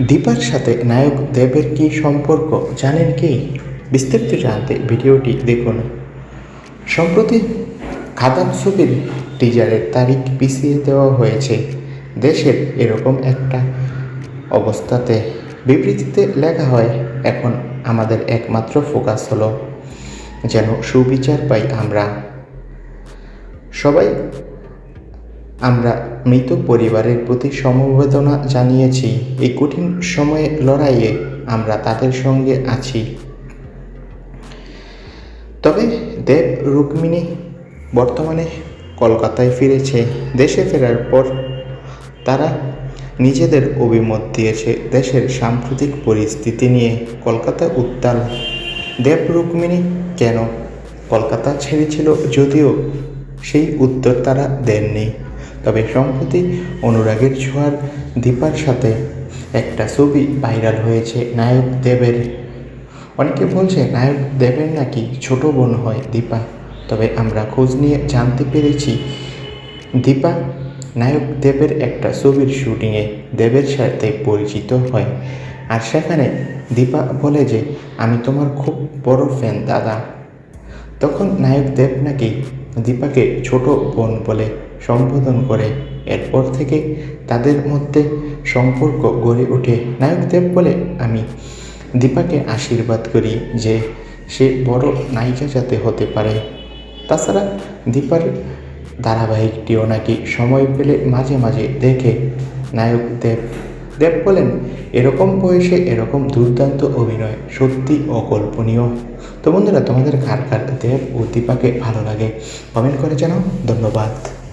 দীপার সাথে নায়ক দেবের কি সম্পর্ক জানেন কি? বিস্তারিত জানতে ভিডিওটি দেখুন। সম্প্রতি খাদান ছবির টিজারের তারিখ পিছিয়ে দেওয়া হয়েছে। দেশের এরকম একটা অবস্থাতে বিবৃতিতে লেখা হয়, এখন আমাদের একমাত্র ফোকাস হলো, যেন সুবিচার পাই আমরা। সবাই আমরা মৃত পরিবারের প্রতি সমবেদনা জানিয়েছি। এই কঠিন সময়ে লড়াইয়ে আমরা তাদের সঙ্গে আছি। তবে দেব রুক্মিণী বর্তমানে কলকাতায় ফিরেছে। দেশে ফেরার পর তারা নিজেদের অভিমত দিয়েছে দেশের সাম্প্রতিক পরিস্থিতি নিয়ে। কলকাতা উত্তাল। দেব রুক্মিণী কেন কলকাতা ছেড়েছিল যদিও সেই উত্তর তারা দেননি। তবে সম্প্রতি অনুরাগের ছোঁয়ার দীপার সাথে একটা ছবি ভাইরাল হয়েছে নায়ক দেবের। অনেকে বলছে নায়ক দেবের নাকি ছোট বোন হয় দীপা, তবে আমরা খোঁজ নিয়ে জানতে পেরেছি দীপা নায়ক দেবের একটা ছবির শুটিংয়ে দেবের সাথে পরিচিত হয়। আর সেখানে দীপা বলে যে, আমি তোমার খুব বড় ফ্যান, দাদা। তখন নায়ক দেব নাকি দীপাকে ছোট বোন বলে সম্বোধন করে। এরপর থেকে তাদের মধ্যে সম্পর্ক গড়ে ওঠে। নায়ক দেব বলে, আমি দীপাকে আশীর্বাদ করি যে সে বড় নায়িকা যাতে হতে পারে। তাছাড়া দীপার ধারাবাহিকটিও নাকি সময় পেলে মাঝে মাঝে দেখে নায়ক দেব দেব বলেন, এরকম বয়সে এরকম দুর্দান্ত অভিনয় সত্যি অকল্পনীয়। তো বন্ধুরা, তোমাদের কার কার দেব ও দীপাকে ভালো লাগে? কমেন্ট করে জানাও। ধন্যবাদ।